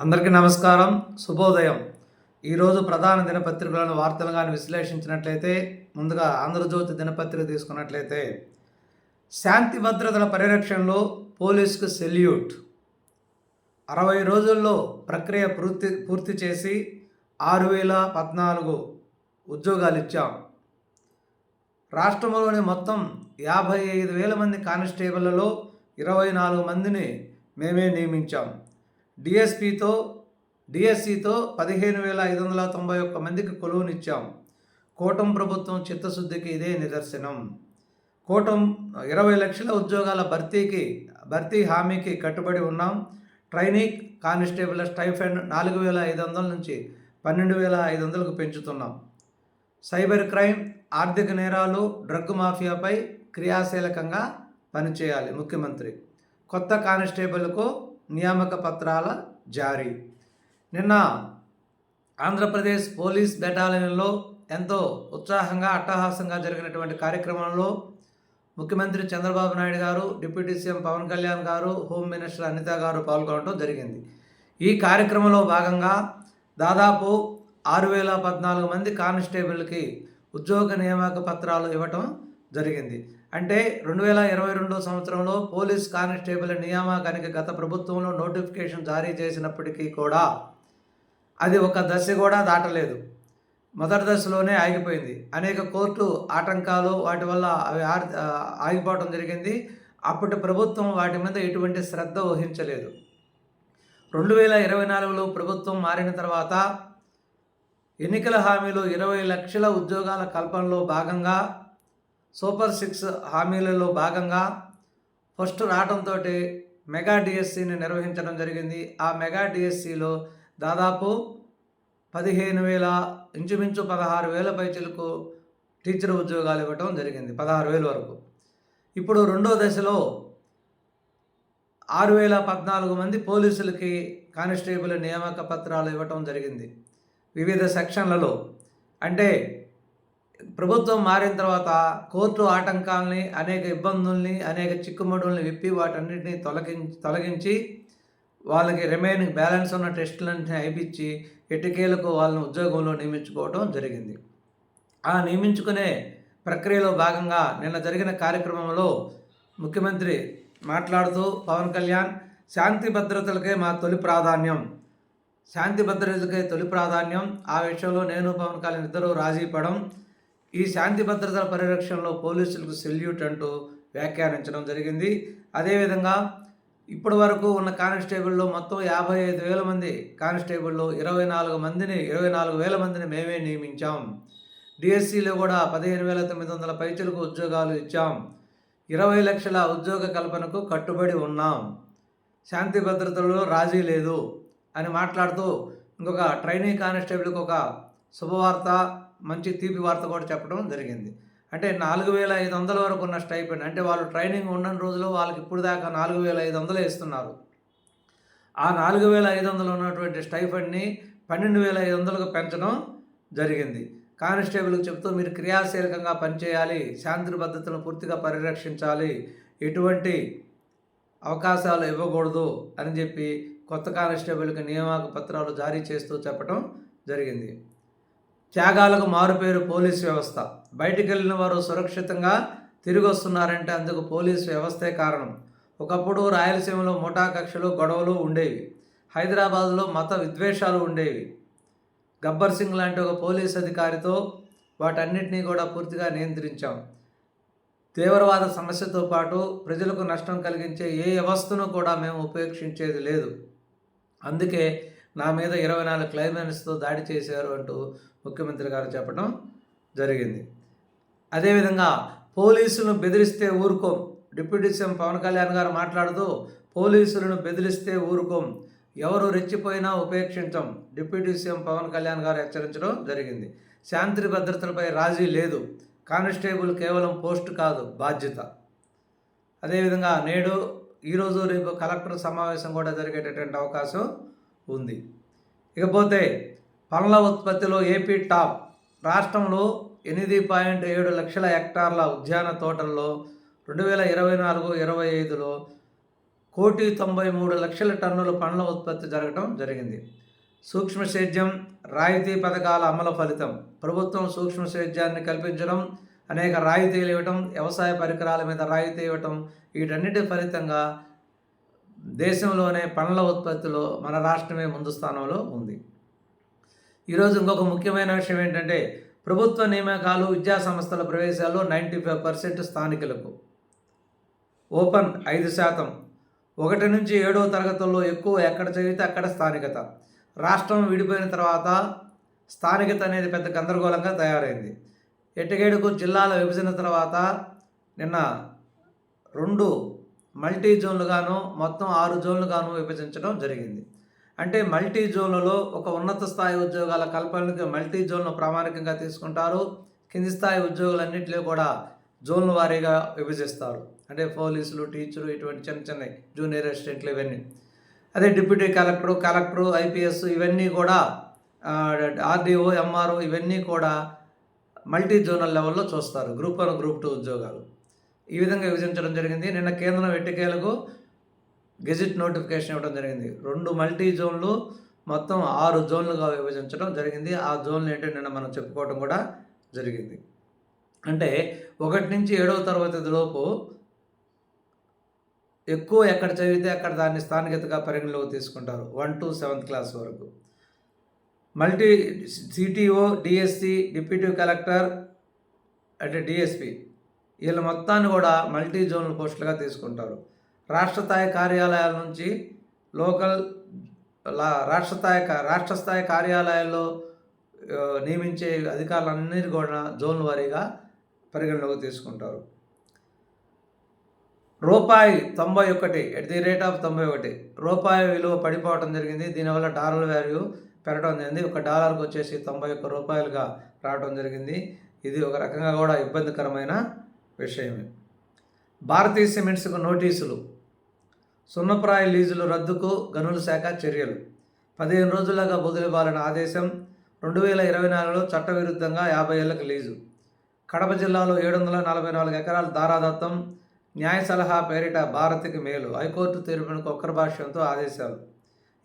అందరికీ నమస్కారం. శుభోదయం. ఈరోజు ప్రధాన దినపత్రికలను వార్తలు కానీ విశ్లేషించినట్లయితే ముందుగా ఆంధ్రజ్యోతి దినపత్రిక తీసుకున్నట్లయితే శాంతి భద్రతల పరిరక్షణలో పోలీసుకు సెల్యూట్. అరవై రోజుల్లో ప్రక్రియ పూర్తి పూర్తి చేసి ఆరు వేల పద్నాలుగు ఉద్యోగాలు ఇచ్చాం. రాష్ట్రంలోని మొత్తం యాభై ఐదు వేల మంది కానిస్టేబుళ్ళలో ఇరవై నాలుగు మందిని మేమే నియమించాం. డిఎస్పితో డిఎస్సితో పదిహేను వేల ఐదు వందల తొంభై ఒక్క మందికి కొలువునిచ్చాం. కూటం ప్రభుత్వం చిత్తశుద్ధికి ఇదే నిదర్శనం. కూటం ఇరవై లక్షల ఉద్యోగాల భర్తీకి భర్తీ హామీకి కట్టుబడి ఉన్నాం. ట్రైనింగ్ కానిస్టేబుల్ స్టైఫండ్ నాలుగు వేల ఐదు వందల నుంచి పన్నెండు వేల ఐదు వందలకు పెంచుతున్నాం. సైబర్ క్రైమ్ ఆర్థిక నేరాలు డ్రగ్ మాఫియాపై క్రియాశీలకంగా పనిచేయాలి ముఖ్యమంత్రి. కొత్త కానిస్టేబుల్కు నియామక పత్రాల జారీ. నిన్న ఆంధ్రప్రదేశ్ పోలీస్ బెటాలియన్లో ఎంతో ఉత్సాహంగా అట్టహాసంగా జరిగినటువంటి కార్యక్రమంలో ముఖ్యమంత్రి చంద్రబాబు నాయుడు గారు డిప్యూటీ సీఎం పవన్ కళ్యాణ్ గారు హోమ్ మినిస్టర్ అనిత గారు పాల్గొనడం జరిగింది. ఈ కార్యక్రమంలో భాగంగా దాదాపు ఆరు వేల పద్నాలుగు మంది కానిస్టేబుల్కి ఉద్యోగ నియామక పత్రాలు ఇవ్వటం జరిగింది. అంటే రెండు వేల ఇరవై రెండో సంవత్సరంలో పోలీస్ కానిస్టేబుల్ నియామకానికి గత ప్రభుత్వంలో నోటిఫికేషన్ జారీ చేసినప్పటికీ కూడా అది ఒక దశ కూడా దాటలేదు. మొదటి దశలోనే ఆగిపోయింది. అనేక కోర్టు ఆటంకాలు వాటి వల్ల అవి ఆర్- ఆగిపోవడం జరిగింది. అప్పటి ప్రభుత్వం వాటి మీద ఎటువంటి శ్రద్ధ వహించలేదు. రెండు వేల ఇరవై నాలుగులో ప్రభుత్వం మారిన తర్వాత ఎన్నికల హామీలు ఇరవై లక్షల ఉద్యోగాల కల్పనలో భాగంగా సూపర్ సిక్స్ హామీలలో భాగంగా ఫస్ట్ రావడంతో మెగా డిఎస్సిని నిర్వహించడం జరిగింది. ఆ మెగా డిఎస్సిలో దాదాపు పదిహేను వేల ఇంచుమించు పదహారు వేల పైచలకు టీచర్ ఉద్యోగాలు ఇవ్వటం జరిగింది. పదహారు వేల వరకు. ఇప్పుడు రెండో దశలో ఆరు వేల పద్నాలుగు మంది పోలీసులకి కానిస్టేబుల్ నియామక పత్రాలు ఇవ్వటం జరిగింది. వివిధ సెక్షన్లలో. అంటే ప్రభుత్వం మారిన తర్వాత కోర్టు ఆటంకాలని అనేక ఇబ్బందుల్ని అనేక చిక్కుముడుల్ని విప్పి వాటన్నిటిని తొలగించి తొలగించి వాళ్ళకి రిమైనింగ్ బ్యాలెన్స్ ఉన్న టెస్టులన్నింటినీ అయిపించి ఇటుకేలకు వాళ్ళని ఉద్యోగంలో నియమించుకోవడం జరిగింది. ఆ నియమించుకునే ప్రక్రియలో భాగంగా నిన్న జరిగిన కార్యక్రమంలో ముఖ్యమంత్రి మాట్లాడుతూ పవన్ కళ్యాణ్ శాంతి భద్రతలకే మా తొలి ప్రాధాన్యం. శాంతి భద్రతలకే తొలి ప్రాధాన్యం. ఆ విషయంలో నేను పవన్ కళ్యాణ్ ఇద్దరు రాజీ పడం. ఈ శాంతి భద్రతల పరిరక్షణలో పోలీసులకు సెల్యూట్ అంటూ వ్యాఖ్యానించడం జరిగింది. అదేవిధంగా ఇప్పటి వరకు ఉన్న కానిస్టేబుల్లో మొత్తం యాభై ఐదు వేల మంది కానిస్టేబుల్లో ఇరవై నాలుగు మందిని ఇరవై నాలుగు వేల మందిని మేమే నియమించాం. డిఎస్సిలో కూడా పదిహేను వేల తొమ్మిది వందల పైచులకు ఉద్యోగాలు ఇచ్చాం. ఇరవై లక్షల ఉద్యోగ కల్పనకు కట్టుబడి ఉన్నాం. శాంతి భద్రతలలో రాజీ లేదు అని మాట్లాడుతూ ఇంకొక ట్రైనింగ్ కానిస్టేబుల్కి ఒక శుభవార్త మంచి తీపి వార్త కూడా చెప్పడం జరిగింది. అంటే నాలుగు వేల ఐదు వందల వరకు ఉన్న స్టైపెండ్ అంటే వాళ్ళు ట్రైనింగ్ ఉన్న రోజులో వాళ్ళకి ఇప్పుడు దాకా నాలుగు వేల ఐదు వందలు ఇస్తున్నారు. ఆ నాలుగు వేల ఐదు వందలు ఉన్నటువంటి స్టైఫండ్ని పన్నెండు వేల ఐదు వందలకు పెంచడం జరిగింది. కానిస్టేబుల్కి చెప్తూ మీరు క్రియాశీలకంగా పనిచేయాలి శాంతి భద్రతను పూర్తిగా పరిరక్షించాలి ఎటువంటి అవకాశాలు ఇవ్వకూడదు అని చెప్పి కొత్త కానిస్టేబుల్కి నియామక పత్రాలు జారీ చేస్తూ చెప్పడం జరిగింది. త్యాగాలకు మారుపేరు పోలీస్ వ్యవస్థ. బయటికి వెళ్ళిన వారు సురక్షితంగా తిరిగి వస్తున్నారంటే అందుకు పోలీస్ వ్యవస్థే కారణం. ఒకప్పుడు రాయలసీమలో ముఠా కక్షలు గొడవలు ఉండేవి. హైదరాబాద్లో మత విద్వేషాలు ఉండేవి. గబ్బర్ సింగ్ లాంటి ఒక పోలీస్ అధికారితో వాటన్నిటినీ కూడా పూర్తిగా నియంత్రించాం. తీవ్రవాద సమస్యతో పాటు ప్రజలకు నష్టం కలిగించే ఏ వ్యవస్థను కూడా మేము ఉపేక్షించేది లేదు. అందుకే నా మీద ఇరవై నాలుగు క్లైమాన్స్తో దాడి చేశారు అంటూ ముఖ్యమంత్రి గారు చెప్పడం జరిగింది. అదేవిధంగా పోలీసులను బెదిరిస్తే ఊరుకోం. డిప్యూటీ సీఎం పవన్ కళ్యాణ్ గారు మాట్లాడుతూ పోలీసులను బెదిరిస్తే ఊరుకోం. ఎవరు రెచ్చిపోయినా ఉపేక్షించం. డిప్యూటీ సీఎం పవన్ కళ్యాణ్ గారు హెచ్చరించడం జరిగింది. శాంతి భద్రతలపై రాజీ లేదు. కానిస్టేబుల్ కేవలం పోస్ట్ కాదు బాధ్యత. అదేవిధంగా నేడు ఈరోజు రేపు కలెక్టర్ సమావేశం కూడా జరిగేటటువంటి అవకాశం ఉంది. ఇకపోతే పండ్ల ఉత్పత్తిలో ఏపీ టాప్ రాష్ట్రంలో ఎనిమిది పాయింట్ ఏడు లక్షల హెక్టార్ల ఉద్యాన తోటల్లో రెండు వేల ఇరవై నాలుగు ఇరవై ఐదులో కోటి తొంభై మూడు లక్షల టన్నుల పండ్ల ఉత్పత్తి జరగడం జరిగింది. సూక్ష్మ సేద్యం రాయితీ పథకాల అమలు ఫలితం ప్రభుత్వం సూక్ష్మ సేద్యాన్ని కల్పించడం అనేక రాయితీలు ఇవ్వటం వ్యవసాయ పరికరాల మీద రాయితీ ఇవ్వటం వీటన్నిటి ఫలితంగా దేశంలోనే పండ్ల ఉత్పత్తిలో మన రాష్ట్రమే ముందు స్థానంలో ఉంది. ఈరోజు ఇంకొక ముఖ్యమైన విషయం ఏంటంటే ప్రభుత్వ నియామకాలు విద్యా సంస్థల ప్రవేశాలు నైంటీ ఫైవ్ పర్సెంట్ స్థానికులకు. ఓపెన్ ఐదు శాతం. ఒకటి నుంచి ఏడవ తరగతుల్లో ఎక్కువ ఎక్కడ చదివితే అక్కడ స్థానికత. రాష్ట్రం విడిపోయిన తర్వాత స్థానికత అనేది పెద్ద గందరగోళంగా తయారైంది. ఎట్టగేడుకు జిల్లాల విభజన తర్వాత నిన్న రెండు మల్టీ జోన్లుగాను మొత్తం ఆరు జోన్లుగాను విభజించడం జరిగింది. అంటే మల్టీ జోన్లలో ఒక ఉన్నత స్థాయి ఉద్యోగాల కల్పనకి మల్టీ జోన్ను ప్రామాణికంగా తీసుకుంటారు. కింది స్థాయి ఉద్యోగులన్నింటిలో కూడా జోన్ల వారీగా విభజిస్తారు. అంటే పోలీసులు టీచరు ఇటువంటి చిన్న చిన్న జూనియర్ అసిస్టెంట్లు ఇవన్నీ. అదే డిప్యూటీ కలెక్టరు కలెక్టరు ఐపీఎస్ ఇవన్నీ కూడా ఆర్డీఓ ఎంఆర్ఓ ఇవన్నీ కూడా మల్టీ జోనల్ లెవెల్లో చూస్తారు. గ్రూప్ వన్ గ్రూప్ టూ ఉద్యోగాలు. ఈ విధంగా విభజించడం జరిగింది. నిన్న కేంద్రం ఎట్టికేలకు గెజిట్ నోటిఫికేషన్ ఇవ్వడం జరిగింది. రెండు మల్టీ జోన్లు మొత్తం ఆరు జోన్లుగా విభజించడం జరిగింది. ఆ జోన్లు ఏంటో నిన్న మనం చెప్పుకోవడం కూడా జరిగింది. అంటే ఒకటి నుంచి ఏడవ తరగతిలోపు ఎక్కువ ఎక్కడ చదివితే అక్కడ దాన్ని స్థానికతగా పరిగణలోకి తీసుకుంటారు. వన్ టు సెవెంత్ క్లాస్ వరకు. Multi CTO DSC deputy collector అంటే డిఎస్పి వీళ్ళ మొత్తాన్ని కూడా మల్టీ జోన్ల పోస్టులుగా తీసుకుంటారు. రాష్ట్ర స్థాయి కార్యాలయాల నుంచి లోకల్ రాష్ట్ర స్థాయి రాష్ట్ర స్థాయి కార్యాలయాల్లో నియమించే అధికారులన్నిటి కూడా జోన్ వారీగా పరిగణలోకి తీసుకుంటారు. రూపాయి తొంభై ఒకటి ఎట్ ది రేట్ ఆఫ్ తొంభై ఒకటి. రూపాయి విలువ పడిపోవడం జరిగింది. దీనివల్ల డాలర్ వాల్యూ పెరగడం జరిగింది. ఒక డాలర్కి వచ్చేసి తొంభై ఒక్క రూపాయలుగా రావడం జరిగింది. ఇది ఒక రకంగా కూడా ఇబ్బందికరమైన విషయమే. భారతీయ సిమెంట్స్కు నోటీసులు. సున్నప్రాయ లీజులు రద్దుకు గనుల శాఖ చర్యలు. పదిహేను రోజులుగా బదులివ్వాలని ఆదేశం రెండు వేల ఇరవై నాలుగులో చట్టవిరుద్ధంగా యాభై ఏళ్ళకు లీజు. కడప జిల్లాలో ఏడు వందల నలభై నాలుగు ఎకరాల దారాదత్తం న్యాయ సలహా పేరిట భారత్కి మేలు హైకోర్టు తీర్పునకు ఒక్కరి భాష్యంతో ఆదేశాలు.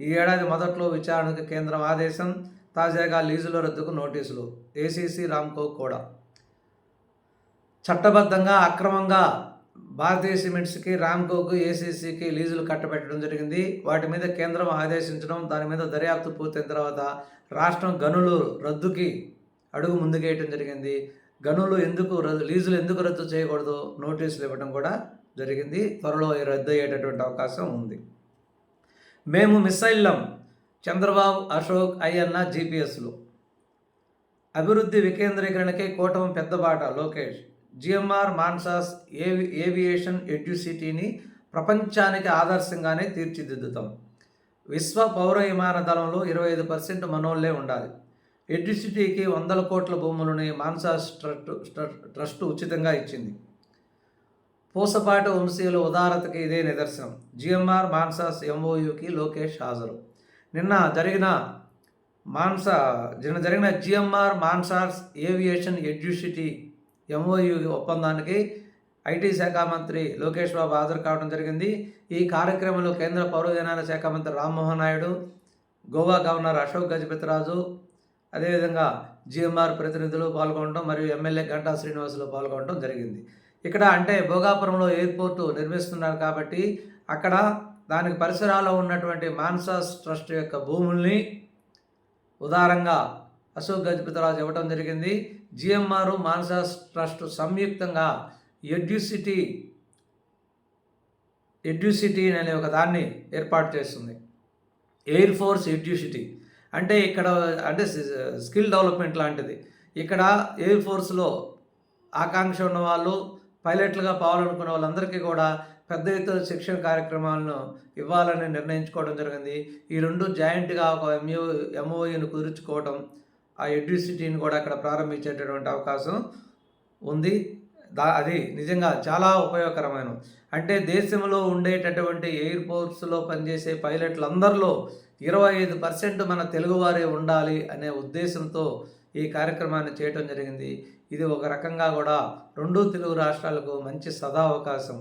ఈ ఏడాది మొదట్లో విచారణకు కేంద్రం ఆదేశం తాజాగా లీజుల రద్దుకు నోటీసులు. ఏసీసీ రామ్కో కూడా. చట్టబద్ధంగా అక్రమంగా భారతీయ సిమెంట్స్కి రామ్కోకు ఏసీసీకి లీజులు కట్టబెట్టడం జరిగింది. వాటి మీద కేంద్రం ఆదేశించడం దాని మీద దర్యాప్తు పూర్తయిన తర్వాత రాష్ట్రం గనులు రద్దుకి అడుగు ముందుకేయటం జరిగింది. గనులు ఎందుకు రద్దు లీజులు ఎందుకు రద్దు చేయకూడదు నోటీసులు ఇవ్వడం కూడా జరిగింది. త్వరలో రద్దు అయ్యేటటువంటి అవకాశం ఉంది. మేము మిస్ అయ్యాం చంద్రబాబు అశోక్ అయ్యన్న జీపీఎస్లు. అభివృద్ధి వికేంద్రీకరణకి కూటమి పెద్దబాట లోకేష్. జిఎంఆర్ మాన్సాస్ ఏవి ఏవియేషన్ ఎడ్యుసిటీని ప్రపంచానికి ఆదర్శంగానే తీర్చిదిద్దుతాం. విశ్వ పౌర విమాన దళంలో ఇరవై ఐదు పర్సెంట్ మనోళ్ళే ఉండాలి. ఎడ్యుసిటీకి వందల కోట్ల భూములని మాన్సాస్ ట్రస్ట్ ట్రస్ట్ ఉచితంగా ఇచ్చింది. పూసపాటి వంశీయుల ఉదారతకి ఇదే నిదర్శనం. జిఎంఆర్ మాన్సాస్ ఎంఓయుకి లోకేష్ హాజరు. నిన్న జరిగిన మాన్సా నిన్న జరిగిన GMR Mansas aviation educity MOU ఒప్పందానికి ఐటీ శాఖ మంత్రి లోకేష్ బాబు హాజరు కావడం జరిగింది. ఈ కార్యక్రమంలో కేంద్ర పౌర శాఖ మంత్రి రామ్మోహన్ నాయుడు గోవా గవర్నర్ అశోక్ గజపతిరాజు అదేవిధంగా జిఎంఆర్ ప్రతినిధులు పాల్గొనడం మరియు ఎమ్మెల్యే గంటా శ్రీనివాసులు పాల్గొనడం జరిగింది. ఇక్కడ అంటే భోగాపురంలో ఎయిర్పోర్టు నిర్మిస్తున్నారు కాబట్టి అక్కడ దానికి పరిసరాల్లో ఉన్నటువంటి మాన్సాస్ ట్రస్ట్ యొక్క భూముల్ని ఉదారంగా అశోక్ గజపతిరాజు ఇవ్వటం జరిగింది. జిఎంఆర్ మానస ట్రస్ట్ సంయుక్తంగా ఎడ్యుసిటీ ఎడ్యుసిటీ అనే ఒక దాన్ని ఏర్పాటు చేస్తుంది. Air force educity. అంటే ఇక్కడ అంటే స్కిల్ డెవలప్మెంట్ లాంటిది. ఇక్కడ ఎయిర్ ఫోర్స్లో ఆకాంక్ష ఉన్న వాళ్ళు పైలట్లుగా పోవాలనుకున్న వాళ్ళందరికీ కూడా పెద్ద ఎత్తున శిక్షణ కార్యక్రమాలను ఇవ్వాలని నిర్ణయించుకోవడం జరిగింది. ఈ రెండు జాయింట్గా ఒక ఎంఓ ఎంఓఈను కుదుర్చుకోవడం ఆ ఎడ్యూసిటీని కూడా అక్కడ ప్రారంభించేటటువంటి అవకాశం ఉంది. దా అది నిజంగా చాలా ఉపయోగకరమైన అంటే దేశంలో ఉండేటటువంటి ఎయిర్పోర్ట్స్లో పనిచేసే పైలట్లందరిలో ఇరవై ఐదు పర్సెంట్ మన తెలుగువారే ఉండాలి అనే ఉద్దేశంతో ఈ కార్యక్రమాన్ని చేయటం జరిగింది. ఇది ఒక రకంగా కూడా రెండు తెలుగు రాష్ట్రాలకు మంచి సదావకాశం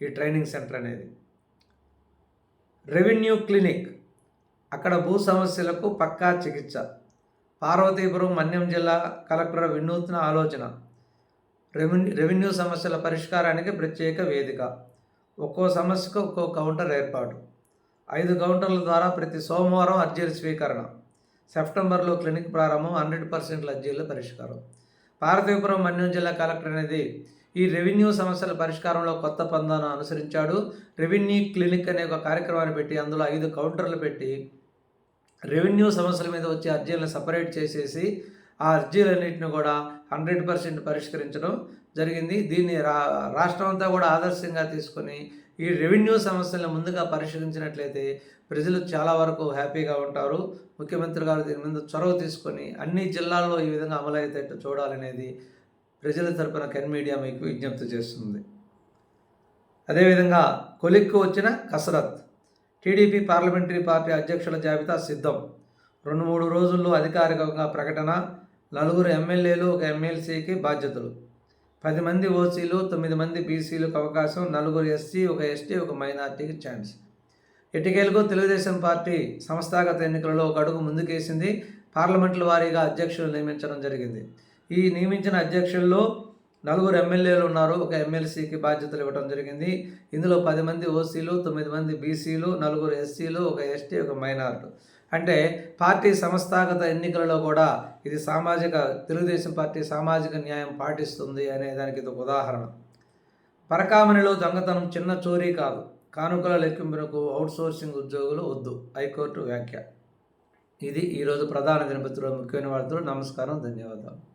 ఈ ట్రైనింగ్ సెంటర్ అనేది. రెవెన్యూ క్లినిక్ అక్కడ భూ సమస్యలకు పక్కా చికిత్స. పార్వతీపురం మన్యం జిల్లా కలెక్టర్ వినూత్న ఆలోచన. రెవెన్యూ రెవెన్యూ సమస్యల పరిష్కారానికి ప్రత్యేక వేదిక. ఒక్కో సమస్యకు ఒక్కో కౌంటర్ ఏర్పాటు. ఐదు కౌంటర్ల ద్వారా ప్రతి సోమవారం అర్జీల స్వీకరణ. సెప్టెంబర్లో క్లినిక్ ప్రారంభం హండ్రెడ్ పర్సెంట్ అర్జీల పరిష్కారం. పార్వతీపురం మన్యం జిల్లా కలెక్టర్ అనేది ఈ రెవెన్యూ సమస్యల పరిష్కారంలో కొత్త పందాను అనుసరించాడు. రెవెన్యూ క్లినిక్ అనే ఒక కార్యక్రమాన్ని పెట్టి అందులో ఐదు కౌంటర్లు పెట్టి రెవెన్యూ సమస్యల మీద వచ్చే అర్జీలను సపరేట్ చేసేసి ఆ అర్జీలన్నింటిని కూడా హండ్రెడ్ పర్సెంట్ పరిష్కరించడం జరిగింది. దీన్ని రా రాష్ట్రం అంతా కూడా ఆదర్శంగా తీసుకొని ఈ రెవెన్యూ సమస్యలను ముందుగా పరిష్కరించినట్లయితే ప్రజలు చాలా వరకు హ్యాపీగా ఉంటారు. ముఖ్యమంత్రి గారు దీని మీద చొరవ తీసుకొని అన్ని జిల్లాల్లో ఈ విధంగా అమలయ్యేటట్టు చూడాలనేది ప్రజల తరపున కెన్ మీడియా మీకు విజ్ఞప్తి చేస్తుంది. అదేవిధంగా కొలిక్కు వచ్చిన కసరత్. టీడీపీ పార్లమెంటరీ పార్టీ అధ్యక్షుల జాబితా సిద్ధం. రెండు మూడు రోజుల్లో అధికారికంగా ప్రకటన నలుగురు ఎమ్మెల్యేలు ఒక ఎమ్మెల్సీకి బాధ్యతలు. పది మంది ఓసీలు తొమ్మిది మంది బీసీలకు అవకాశం నలుగురు ఎస్సీ ఒక ఎస్టీ ఒక మైనార్టీకి ఛాన్స్. ఎటికేలకు తెలుగుదేశం పార్టీ సంస్థాగత ఎన్నికలలో ఒక అడుగు ముందుకేసింది. పార్లమెంట్ల వారీగా అధ్యక్షులు నియమించడం జరిగింది. ఈ నియమించిన అధ్యక్షుల్లో నలుగురు ఎమ్మెల్యేలు ఉన్నారు. ఒక ఎమ్మెల్సీకి బాధ్యతలు ఇవ్వడం జరిగింది. ఇందులో పది మంది ఓసీలు తొమ్మిది మంది బీసీలు నలుగురు ఎస్సీలు ఒక ఎస్టీ ఒక మైనార్టీ. అంటే పార్టీ సంస్థాగత ఎన్నికలలో కూడా ఇది సామాజిక తెలుగుదేశం పార్టీ సామాజిక న్యాయం పాటిస్తుంది అనే దానికి ఇది ఒక ఉదాహరణ. పరకామణిలో దొంగతనం చిన్న చోరీ కాదు. కానుకల లెక్కింపునకు అవుట్సోర్సింగ్ ఉద్యోగులు వద్దు. హైకోర్టు వ్యాఖ్య. ఇది ఈరోజు ప్రధాన దినపత్రిలో ముఖ్యమైన వార్తలు. నమస్కారం. ధన్యవాదాలు.